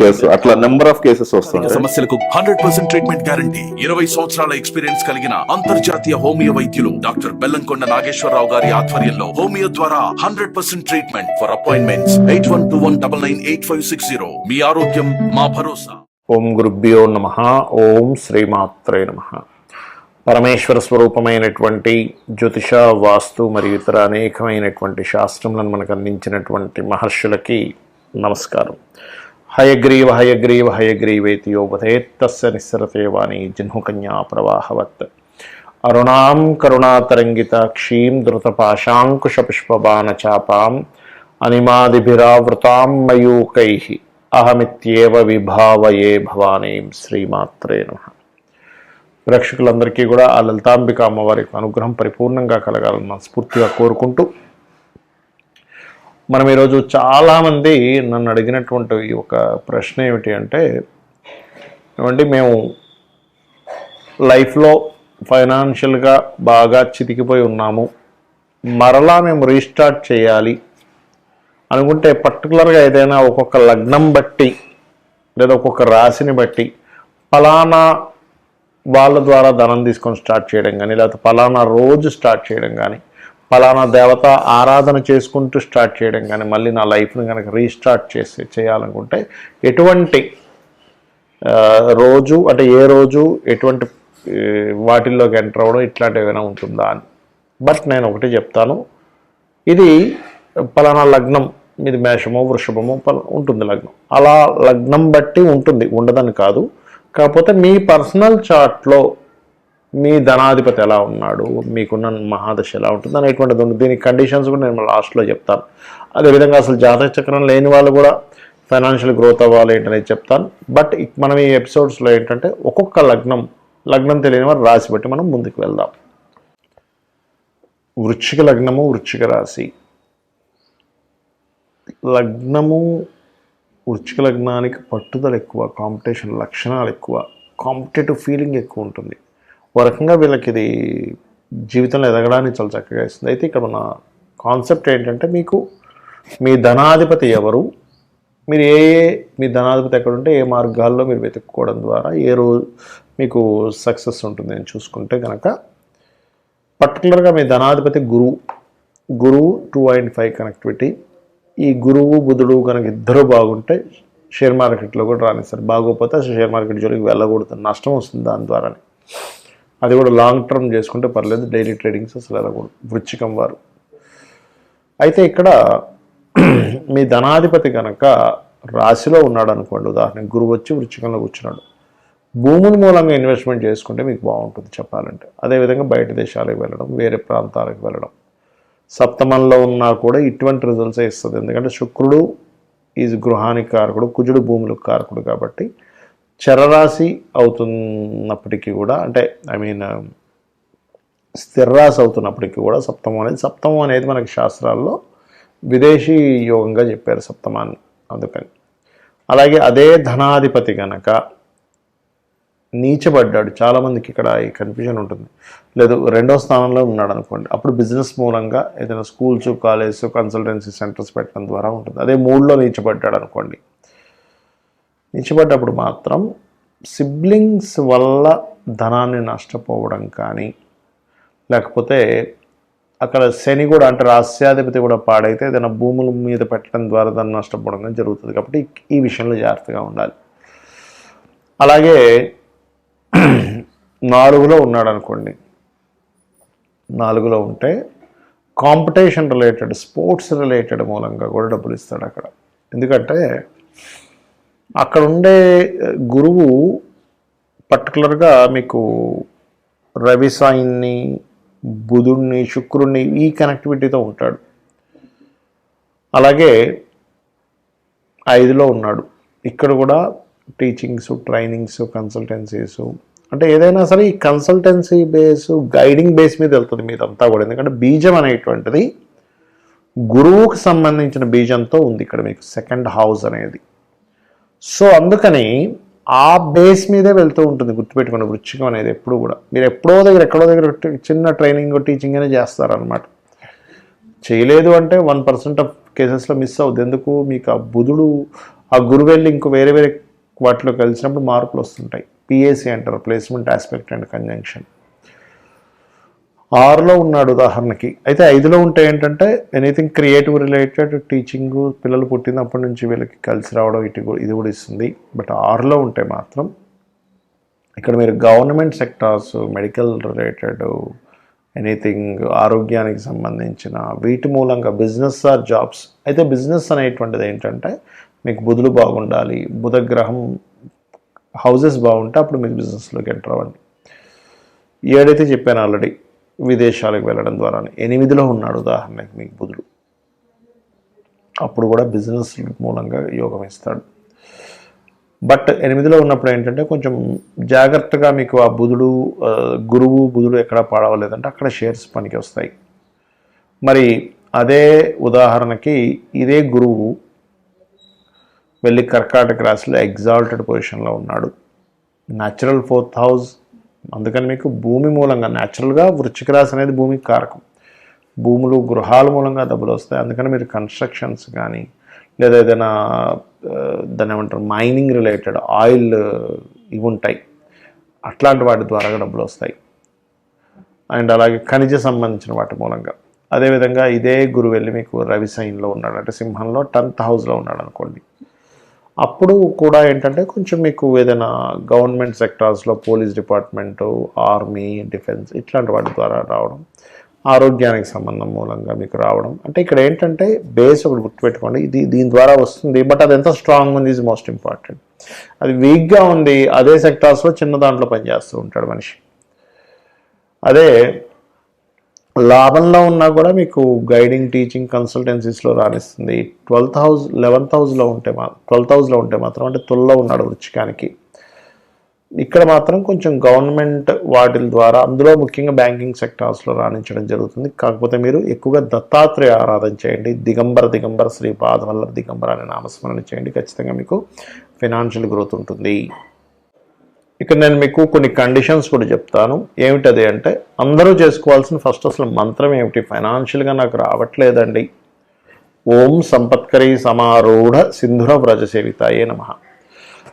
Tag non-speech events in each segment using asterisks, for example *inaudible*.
Case అట్లా number of cases వస్తుంటాయి. సమస్యలకు హండ్రెడ్ పర్సెంట్ ట్రీట్మెంట్ గ్యారంటీ ఇరవై సంవత్సరాల ఎక్స్పీరియన్స్ కలిగిన అంతర్జాతీయ హోమియో వైద్యులు డాక్టర్ బెల్లంకొండ నాగేశ్వరరావు గారి ఆధ్వర్యంలో హోమియో ద్వారా hundred percent treatment for appointments eight one two one double nine eight five six zero మీ ఆరోగ్యం మా భరోసా. ఓం గురుభ్యో నమ. ఓం శ్రీమాత్రే నమ. పరమేశ్వర స్వరూపమైనటువంటి జ్యోతిష వాస్తు మరియు ఇతర అనేకమైనటువంటి శాస్త్రములను మనకు అందించినటువంటి మహర్షులకి నమస్కారం. హయగ్రీవ హయగ్రీవ హయగ్రీవేతి యోపథేత్తస్య నిస్సరతే వాణి జహ్నుకన్యా ప్రవాహవత్. అరుణాం కరుణాతరంగితాక్షీం ధృతపాశాంకుశపుష్పబాణచాపాం అనిమాదిభిరావృతాం మయూకై అహమిత్యేవ విభావయే భవానీం శ్రీమాత్రే నమ. ప్రేక్షకులందరికీ కూడా ఆ లలితాంబిక అమ్మవారి అనుగ్రహం పరిపూర్ణంగా కలగాలని మనస్ఫూర్తిగా కోరుకుంటూ మనం ఈరోజు చాలామంది నన్ను అడిగినటువంటి ఒక ప్రశ్న ఏమిటి అంటే ఏమండి మేము లైఫ్లో ఫైనాన్షియల్గా బాగా చితికిపోయి ఉన్నాము. మరలా మేము రీస్టార్ట్ చేయాలి. అనుకుంటే పర్టికులర్గా ఏదైనా ఒక్కొక్క లగ్నం బట్టి లేదా ఒక్కొక్క రాశిని బట్టి ఫలానా వాళ్ళ ద్వారా ధనం తీసుకొని స్టార్ట్ చేయడం కానీ లేకపోతే ఫలానా రోజు స్టార్ట్ చేయడం కానీ ఫలానా దేవత ఆరాధన చేసుకుంటూ స్టార్ట్ చేయడం కానీ మళ్ళీ నా లైఫ్ని కనుక రీస్టార్ట్ చేసి చేయాలనుకుంటే ఎటువంటి రోజు అంటే ఏ రోజు ఎటువంటి వాటిల్లోకి ఎంటర్ అవ్వడం ఇట్లాంటివి ఏమైనా ఉంటుందా అని. బట్ నేను ఒకటి చెప్తాను. ఇది పలానా లగ్నం ఇది మేషమో వృషభమో పల ఉంటుంది లగ్నం. అలా లగ్నం బట్టి ఉంటుంది ఉండదని కాదు. కాకపోతే మీ పర్సనల్ చార్ట్లో మీ ధనాధిపతి ఎలా ఉన్నాడు మీకున్న మహాదశ ఎలా ఉంటుంది అనేటువంటిది ఉంది దీనికి కండిషన్స్ కూడా నేను లాస్ట్లో చెప్తాను. అదేవిధంగా అసలు జాతక చక్రం లేని వాళ్ళు కూడా ఫైనాన్షియల్ గ్రోత్ అవ్వాలి ఏంటనేది చెప్తాను. బట్ మనం ఈ ఎపిసోడ్స్లో ఏంటంటే ఒక్కొక్క లగ్నం లగ్నం తెలియని వారు రాసి బట్టి మనం ముందుకు వెళ్దాం. వృచ్చిక లగ్నము వృచ్చిక రాశి. లగ్నము వృచ్చిక లగ్నానికి పట్టుదల ఎక్కువ కాంపిటీషన్ లక్షణాలు ఎక్కువ కాంపిటేటివ్ ఫీలింగ్ ఎక్కువ ఉంటుంది. ఓ రకంగా వీళ్ళకి ఇది జీవితంలో ఎదగడానికి చాలా చక్కగా ఇస్తుంది. అయితే ఇక్కడ మన కాన్సెప్ట్ ఏంటంటే మీకు మీ ధనాధిపతి ఎవరు? మీరు ఏ ఏ మీ ధనాధిపతి ఎక్కడుంటే ఏ మార్గాల్లో మీరు వెతుక్కోవడం ద్వారా ఏ రోజు మీకు సక్సెస్ ఉంటుంది అని చూసుకుంటే కనుక పర్టికులర్గా మీ ధనాధిపతి గురువు గురువు టూ అండ్ ఫైవ్ కనెక్టివిటీ ఈ గురువు బుధుడు కనుక ఇద్దరు బాగుంటే షేర్ మార్కెట్లో కూడా రానిస్తారు. బాగోపోతే అసలు షేర్ మార్కెట్ జోలికి వెళ్ళకూడదు. నష్టం వస్తుంది దాని ద్వారానే. అది కూడా లాంగ్ టర్మ్ చేసుకుంటే పర్లేదు. డైలీ ట్రేడింగ్స్ అసలు వెళ్ళకూడదు వృచ్చికం వారు. అయితే ఇక్కడ *clears throat* మీ ధనాధిపతి కనుక రాశిలో ఉన్నాడు అనుకోండి ఉదాహరణకు గురువు వచ్చి వృచ్చికంలో కూర్చున్నాడు. భూముల మూలంగా ఇన్వెస్ట్మెంట్ చేసుకుంటే మీకు బాగుంటుంది చెప్పాలంటే. అదేవిధంగా బయట దేశాలకు వెళ్ళడం వేరే ప్రాంతాలకు వెళ్ళడం. సప్తమంలో ఉన్నా కూడా ఇటువంటి రిజల్ట్సే ఇస్తుంది. ఎందుకంటే శుక్రుడు ఈజ్ గృహానికి కారకుడు కుజుడు భూములకు కారకుడు కాబట్టి చరరాశి అవుతున్నప్పటికీ కూడా అంటే ఐ మీన్ um, స్థిరరాశి అవుతున్నప్పటికీ కూడా సప్తమం అనేది సప్తమం అనేది మనకి శాస్త్రాల్లో విదేశీ యోగంగా చెప్పారు సప్తమాన్ని. అందుకని. అలాగే అదే ధనాధిపతి కనుక నీచబడ్డాడు. చాలామందికి ఇక్కడ ఈ కన్ఫ్యూజన్ ఉంటుంది. లేదు రెండో స్థానంలో ఉన్నాడు అనుకోండి అప్పుడు బిజినెస్ మూలంగా ఏదైనా స్కూల్స్ కాలేజెస్ కన్సల్టెన్సీ సెంటర్స్ పెట్టడం ద్వారా ఉంటుంది. అదే మూడులో నీచబడ్డాడు అనుకోండి నిలిచిపడ్డప్పుడు మాత్రం సిబ్లింగ్స్ వల్ల ధనాన్ని నష్టపోవడం కానీ లేకపోతే అక్కడ శని కూడా అంటే రాస్యాధిపతి కూడా పాడైతే ఏదైనా భూముల మీద పెట్టడం ద్వారా దాన్ని నష్టపోవడం కానీ జరుగుతుంది. కాబట్టి ఈ విషయంలో జాగ్రత్తగా ఉండాలి. అలాగే నాలుగులో ఉన్నాడు అనుకోండి. నాలుగులో ఉంటే కాంపిటీషన్ రిలేటెడ్ స్పోర్ట్స్ రిలేటెడ్ మూలంగా కూడా డబ్బులు ఇస్తాడు అక్కడ. ఎందుకంటే అక్కడ ఉండే గురువు పర్టికులర్గా మీకు రవి సాయిని బుధుడిని శుక్రుడిని ఈ కనెక్టివిటీతో ఉంటాడు. అలాగే ఐదులో ఉన్నాడు. ఇక్కడ కూడా టీచింగ్స్ ట్రైనింగ్స్ కన్సల్టెన్సీస్. అంటే ఏదైనా సరే ఈ కన్సల్టెన్సీ బేస్ గైడింగ్ బేస్ మీద వెళ్తుంది మీదంతా కూడా. ఎందుకంటే బీజం అనేటువంటిది గురువుకు సంబంధించిన బీజంతో ఉంది ఇక్కడ మీకు సెకండ్ హౌస్ అనేది. సో అందుకని ఆ బేస్ మీదే వెళ్తూ ఉంటుంది గుర్తుపెట్టుకోండి వృచ్చికం అనేది ఎప్పుడు కూడా. మీరు ఎప్పుడో దగ్గర ఎక్కడో దగ్గర చిన్న ట్రైనింగ్ టీచింగ్ అనే చేస్తారనమాట చేయలేదు అంటే వన్ పర్సెంట్ ఆఫ్ కేసెస్లో మిస్ అవుద్ది. ఎందుకు? మీకు ఆ బుధుడు ఆ గురు వెళ్ళి ఇంకో వేరే వేరే వాటిలో కలిసినప్పుడు మార్పులు వస్తుంటాయి. పిఏసి అంటారు ప్లేస్మెంట్ ఆస్పెక్ట్ అండ్ కంజంక్షన్ ఆరులో ఉన్నాడు ఉదాహరణకి. అయితే ఐదులో ఉంటే ఏంటంటే ఎనీథింగ్ క్రియేటివ్ రిలేటెడ్ టీచింగ్ పిల్లలు పుట్టినప్పటి నుంచి వీళ్ళకి కలిసి రావడం ఇటు కూడా- ఇది కూడా ఇస్తుంది. బట్ ఆరులో ఉంటే మాత్రం ఇక్కడ మీరు government sectors medical related anything ఆరోగ్యానికి సంబంధించిన వీటి మూలంగా బిజినెస్ ఆర్ జాబ్స్ అయితే బిజినెస్ అనేటువంటిది ఏంటంటే మీకు బుధులు బాగుండాలి బుధ గ్రహం హౌసెస్ బాగుంటే అప్పుడు మీరు బిజినెస్లోకి ఎంటర్ అవ్వండి. ఏడైతే చెప్పాను ఆల్రెడీ విదేశాలకు వెళ్ళడం ద్వారా ఎనిమిదిలో ఉన్నాడు ఉదాహరణకి మీకు బుధుడు. అప్పుడు కూడా బిజినెస్ మూలంగా యోగం ఇస్తాడు బట్ ఎనిమిదిలో ఉన్నప్పుడు ఏంటంటే కొంచెం జాగ్రత్తగా మీకు ఆ బుధుడు గురువు బుధుడు ఎక్కడ పాడవలేదంటే అక్కడ షేర్స్ పనికి వస్తాయి. మరి అదే ఉదాహరణకి ఇదే గురువు వెళ్ళి కర్కాటక రాశిలో ఎగ్జాల్టెడ్ పొజిషన్లో ఉన్నాడు. న్యాచురల్ ఫోర్త్ హౌస్ అందుకని మీకు భూమి మూలంగా న్యాచురల్గా వృచ్చిక రాశి అనేది భూమికి కారకం. భూములు గృహాల మూలంగా డబ్బులు వస్తాయి. అందుకని మీరు కన్స్ట్రక్షన్స్ కానీ లేదా ఏదైనా దాని ఏమంటారు మైనింగ్ రిలేటెడ్ ఆయిల్ ఇవి ఉంటాయి. అట్లాంటి వాటి ద్వారా డబ్బులు వస్తాయి. అండ్ అలాగే ఖనిజ సంబంధించిన వాటి మూలంగా. అదేవిధంగా ఇదే గురువు వెళ్ళి మీకు రవి సైన్లో ఉన్నాడు. అంటే సింహంలో టెన్త్ హౌస్లో ఉన్నాడు అనుకోండి. అప్పుడు కూడా ఏంటంటే కొంచెం మీకు ఏదైనా గవర్నమెంట్ సెక్టార్స్లో పోలీస్ డిపార్ట్మెంటు ఆర్మీ డిఫెన్స్ ఇట్లాంటి వాటి ద్వారా రావడం ఆరోగ్యానికి సంబంధం మూలంగా మీకు రావడం. అంటే ఇక్కడ ఏంటంటే బేస్ ఒకటి గుర్తుపెట్టుకోండి. ఇది దీని ద్వారా వస్తుంది బట్ అది ఎంత స్ట్రాంగ్ ఉంది ఈజ్ మోస్ట్ ఇంపార్టెంట్ అది వీక్గా ఉంది అదే సెక్టార్స్లో చిన్న దాంట్లో పనిచేస్తూ ఉంటాడు మనిషి. అదే లాభంలో ఉన్నా కూడా మీకు గైడింగ్ టీచింగ్ కన్సల్టెన్సీస్లో రాణిస్తుంది. ట్వెల్త్ హౌస్ లెవెన్త్ హౌస్లో ఉంటే మా ట్వెల్త్ హౌస్లో ఉంటే మాత్రం అంటే తుల్లో ఉన్నాడు వృచ్చికానికి. ఇక్కడ మాత్రం కొంచెం గవర్నమెంట్ వాటి ద్వారా అందులో ముఖ్యంగా బ్యాంకింగ్ సెక్టార్స్లో రాణించడం జరుగుతుంది. కాకపోతే మీరు ఎక్కువగా దత్తాత్రేయ ఆరాధన చేయండి. దిగంబర దిగంబర శ్రీ పాదవల్లభ దిగంబర అనే నామస్మరణ చేయండి. ఖచ్చితంగా మీకు ఫినాన్షియల్ గ్రోత్ ఉంటుంది. ఇక్కడ నేను మీకు కొన్ని కండిషన్స్ కూడా చెప్తాను. ఏమిటది అంటే అందరూ చేసుకోవాల్సిన ఫస్ట్ అసలు మంత్రం ఏమిటి? ఫైనాన్షియల్గా నాకు రావట్లేదండి. ఓం సంపత్కరీ సమారూఢ సింధుర వ్రజసేవితాయే నమ.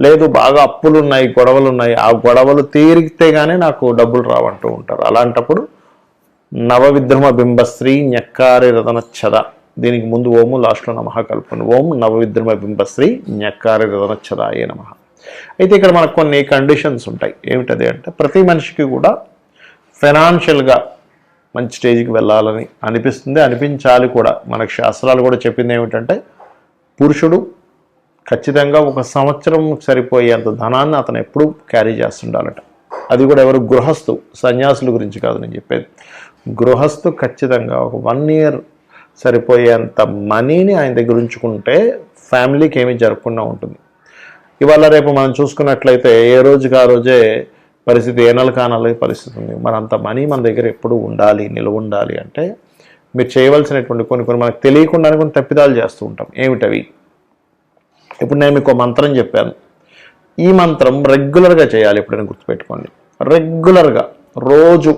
లేదు బాగా అప్పులు ఉన్నాయి గొడవలు ఉన్నాయి ఆ గొడవలు తీరితే గానీ నాకు డబ్బులు రావంటూ ఉంటారు. అలాంటప్పుడు నవవిద్రమ బింబశ్రీ ఞక్కారి రతన చద దీనికి ముందు ఓము లాస్ట్లో నమహ కలుపుకుని ఓం నవవిద్రమ బింబశ్రీ ñక్కారి రతన చదాయే నమ. అయితే ఇక్కడ మనకు కొన్ని కండిషన్స్ ఉంటాయి. ఏమిటది అంటే ప్రతి మనిషికి కూడా ఫైనాన్షియల్గా మంచి స్టేజ్కి వెళ్ళాలని అనిపిస్తుంది. అనిపించాలి కూడా. మనకు శాస్త్రాలు కూడా చెప్పింది ఏమిటంటే పురుషుడు ఖచ్చితంగా ఒక సంవత్సరం సరిపోయేంత ధనాన్ని అతను ఎప్పుడూ క్యారీ చేస్తుండాలట. అది కూడా ఎవరు? గృహస్థు. సన్యాసుల గురించి కాదు నేను చెప్పేది. గృహస్థు ఖచ్చితంగా ఒక వన్ ఇయర్ సరిపోయేంత మనీని ఆయన దగ్గర ఉంచుకుంటే ఫ్యామిలీకి ఏమీ జరగకుండా ఉంటుంది. ఇవాళ రేపు మనం చూసుకున్నట్లయితే ఏ రోజుకి ఆ రోజే పరిస్థితి ఏ నెల కానాలి పరిస్థితి ఉంది. మరి అంత మనీ మన దగ్గర ఎప్పుడు ఉండాలి నిలువ ఉండాలి అంటే మీరు చేయవలసినటువంటి కొన్ని కొన్ని మనకు తెలియకుండా కొన్ని తప్పిదాలు చేస్తూ ఉంటాం. ఏమిటవి? ఇప్పుడు నేను మీకు ఒక మంత్రం చెప్పాను. ఈ మంత్రం రెగ్యులర్గా చేయాలి ఎప్పుడైనా గుర్తుపెట్టుకోండి. రెగ్యులర్గా రోజు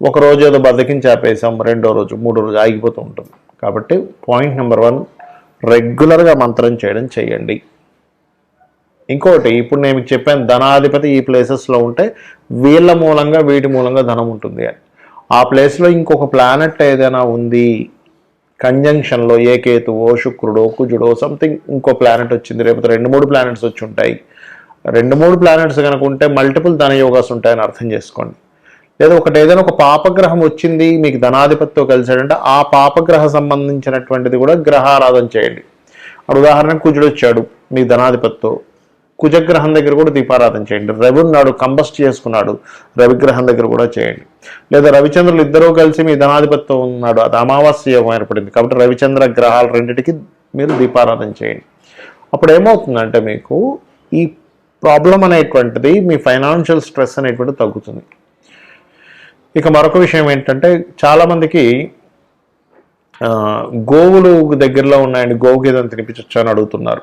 ఒక రోజు ఏదో బతికించి ఆపేసాం రెండో రోజు మూడో రోజు ఆగిపోతూ ఉంటుంది. కాబట్టి పాయింట్ నెంబర్ వన్ రెగ్యులర్గా మంత్రం చేయడం చేయండి. ఇంకోటి ఇప్పుడు నేను మీకు చెప్పాను ధనాధిపతి ఈ ప్లేసెస్లో ఉంటే వీళ్ళ మూలంగా వీటి మూలంగా ధనం ఉంటుంది అని. ఆ ప్లేస్లో ఇంకొక ప్లానెట్ ఏదైనా ఉంది కంజంక్షన్లో ఏ కేతువో శుక్రుడో కుజుడో సంథింగ్ ఇంకో ప్లానెట్ వచ్చింది రేపు రెండు మూడు ప్లానెట్స్ వచ్చి ఉంటాయి. రెండు మూడు ప్లానెట్స్ కనుక ఉంటే మల్టిపుల్ ధన యోగాస్ ఉంటాయని అర్థం చేసుకోండి. లేదా ఒకటి ఏదైనా ఒక పాపగ్రహం వచ్చింది మీకు ధనాధిపతితో కలిసాడంటే ఆ పాపగ్రహ సంబంధించినటువంటిది కూడా గ్రహారాధన చేయండి. అప్పుడు ఉదాహరణకు కుజుడు వచ్చాడు మీ ధనాధిపతితో. కుజగ్రహం దగ్గర కూడా దీపారాధన చేయండి. రవి కంబస్ట్ చేసుకున్నాడు. రవిగ్రహం దగ్గర కూడా చేయండి. లేదా రవిచంద్రులు ఇద్దరూ కలిసి మీ ధనాధిపత్యం ఉన్నాడు. అది అమావాస్య యోగం ఏర్పడింది. కాబట్టి రవిచంద్ర గ్రహాలు రెండింటికి మీరు దీపారాధన చేయండి. అప్పుడు ఏమవుతుందంటే మీకు ఈ ప్రాబ్లం అనేటువంటిది మీ ఫైనాన్షియల్ స్ట్రెస్ అనేటువంటిది తగ్గుతుంది. ఇక మరొక విషయం ఏంటంటే చాలామందికి గోవులు దగ్గరలో ఉన్నాయండి. గోవుకి ఏదైనా తినిపించొచ్చా అని అడుగుతున్నారు.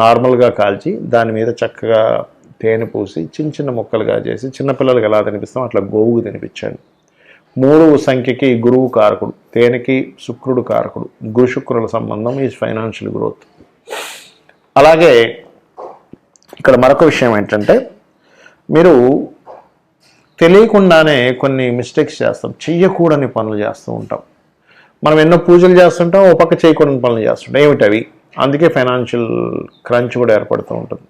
నార్మల్గా కాల్చి దాని మీద చక్కగా తేనె పూసి చిన్న చిన్న ముక్కలుగా చేసి చిన్నపిల్లలకి ఎలా తినిపిస్తాం అట్లా గోవుకు తినిపించండి. మూడు సంఖ్యకి గురువు కారకుడు తేనెకి శుక్రుడు కారకుడు గురు శుక్రుల సంబంధం ఈ ఫైనాన్షియల్ గ్రోత్ అలాగే ఇక్కడ మరొక విషయం ఏంటంటే మీరు తెలియకుండానే కొన్ని మిస్టేక్స్ చేస్తాం చెయ్యకూడని పనులు చేస్తూ ఉంటాం. మనం ఎన్నో పూజలు చేస్తుంటాం ఓ పక్క చేయకూడని పనులు చేస్తుంటాం. ఏమిటి అవి అందుకే ఫైనాన్షియల్ క్రంచ్ కూడా ఏర్పడుతూ ఉంటుంది.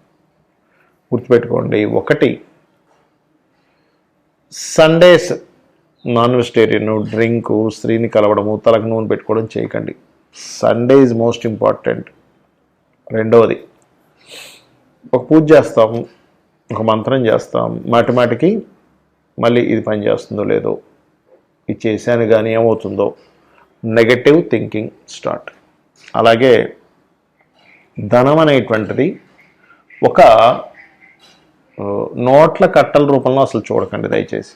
గుర్తుపెట్టుకోండి ఒకటి సండేస్ నాన్ వెజిటేరియన్ డ్రింకు స్త్రీని కలవడము తలకు నూనె పెట్టుకోవడం చేయకండి. Sunday is most important. రెండవది ఒక పూజ చేస్తాం ఒక మంత్రం చేస్తాం మాటిమాటికి మళ్ళీ ఇది పని చేస్తుందో లేదో ఇది చేశాను కానీ ఏమవుతుందో నెగటివ్ థింకింగ్ స్టార్ట్ అలాగే ధనం అనేటువంటిది ఒక నోట్ల కట్టల రూపంలో అసలు చూడకండి దయచేసి.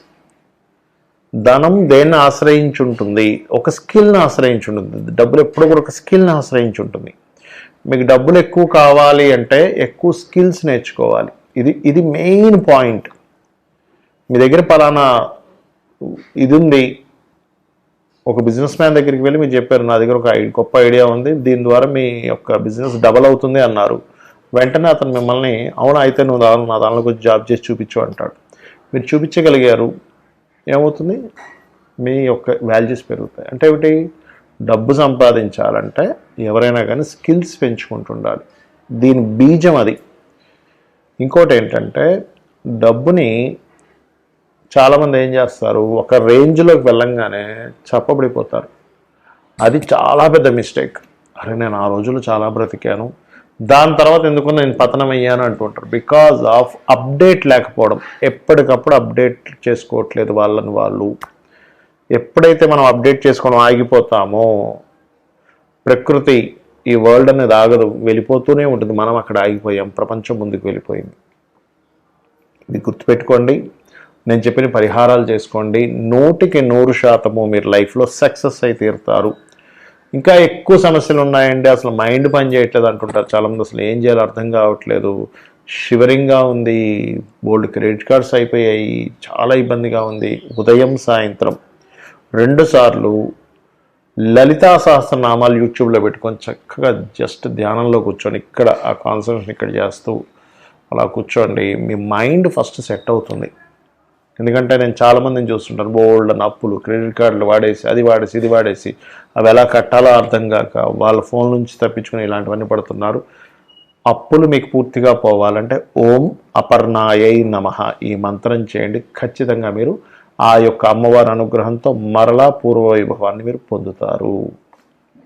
ధనం దేన్ని ఆశ్రయించి ఉంటుంది ఒక స్కిల్ని ఆశ్రయించి ఉంటుంది డబ్బులు ఎప్పుడు కూడా ఒక స్కిల్ని ఆశ్రయించి ఉంటుంది మీకు డబ్బులు ఎక్కువ కావాలి అంటే ఎక్కువ స్కిల్స్ నేర్చుకోవాలి. ఇది ఇది మెయిన్ పాయింట్. మీ దగ్గర పలానా ఇది ఉంది ఒక బిజినెస్ మ్యాన్ దగ్గరికి వెళ్ళి మీరు చెప్పారు నా దగ్గర ఒక గొప్ప ఐడియా ఉంది దీని ద్వారా మీ యొక్క బిజినెస్ డబల్ అవుతుంది అన్నారు. వెంటనే అతను మిమ్మల్ని అవునా అయితే నువ్వు దాని నా దానిలో కొంచెం జాబ్ చేసి చూపించు అంటాడు. మీరు చూపించగలిగారు. ఏమవుతుంది? మీ యొక్క వాల్యూస్ పెరుగుతాయి. అంటే ఏమిటి? డబ్బు సంపాదించాలంటే ఎవరైనా కానీ స్కిల్స్ పెంచుకుంటుండాలి. దీని బీజం అది. ఇంకోటి ఏంటంటే డబ్బుని చాలామంది ఏం చేస్తారు ఒక రేంజ్లోకి వెళ్ళంగానే చప్పబడిపోతారు. అది చాలా పెద్ద మిస్టేక్. అరే నేను ఆ రోజులు చాలా బ్రతికాను. దాని తర్వాత ఎందుకు నేను పతనం అయ్యాను అంటుంటారు. బికాజ్ ఆఫ్ అప్డేట్ లేకపోవడం. ఎప్పటికప్పుడు అప్డేట్ చేసుకోవట్లేదు వాళ్ళని వాళ్ళు. ఎప్పుడైతే మనం అప్డేట్ చేసుకొని ఆగిపోతామో ప్రకృతి ఈ వరల్డ్ అనేది ఆగదు వెళ్ళిపోతూనే ఉంటుంది. మనం అక్కడ ఆగిపోయాం. ప్రపంచం ముందుకు వెళ్ళిపోయింది. ఇది గుర్తుపెట్టుకోండి. నేను చెప్పిన పరిహారాలు చేసుకోండి. నూటికి నూరు శాతము మీరు లైఫ్లో సక్సెస్ అయి తీరుతారు. ఇంకా ఎక్కువ సమస్యలు ఉన్నాయండి. అసలు మైండ్ పని చేయట్లేదు అంటుంటారు చాలామంది. అసలు ఏం చేయాలో అర్థం కావట్లేదు. షివరింగ్గా ఉంది. బోల్డ్ క్రెడిట్ కార్డ్స్ అయిపోయాయి. చాలా ఇబ్బందిగా ఉంది. ఉదయం సాయంత్రం. రెండుసార్లు లలితా సహస్రనామాలు యూట్యూబ్లో పెట్టుకొని చక్కగా జస్ట్ ధ్యానంలో కూర్చొని ఇక్కడ ఆ కాన్సన్ట్రేషన్ ఇక్కడ చేస్తూ అలా కూర్చోండి. మీ మైండ్ ఫస్ట్ సెట్ అవుతుంది. ఎందుకంటే నేను చాలామందిని చూస్తుంటాను. బోల్డ్ అని అప్పులు క్రెడిట్ కార్డులు వాడేసి అది వాడేసి ఇది వాడేసి అవి ఎలా కట్టాలో అర్థం కాక వాళ్ళ ఫోన్ నుంచి తప్పించుకుని ఇలాంటివన్నీ పడుతున్నారు. అప్పులు మీకు పూర్తిగా పోవాలంటే ఓం అపర్ణాయై నమ ఈ మంత్రం చేయండి. ఖచ్చితంగా మీరు ఆ యొక్క అమ్మవారి అనుగ్రహంతో మరలా పూర్వ వైభవాన్ని మీరు పొందుతారు.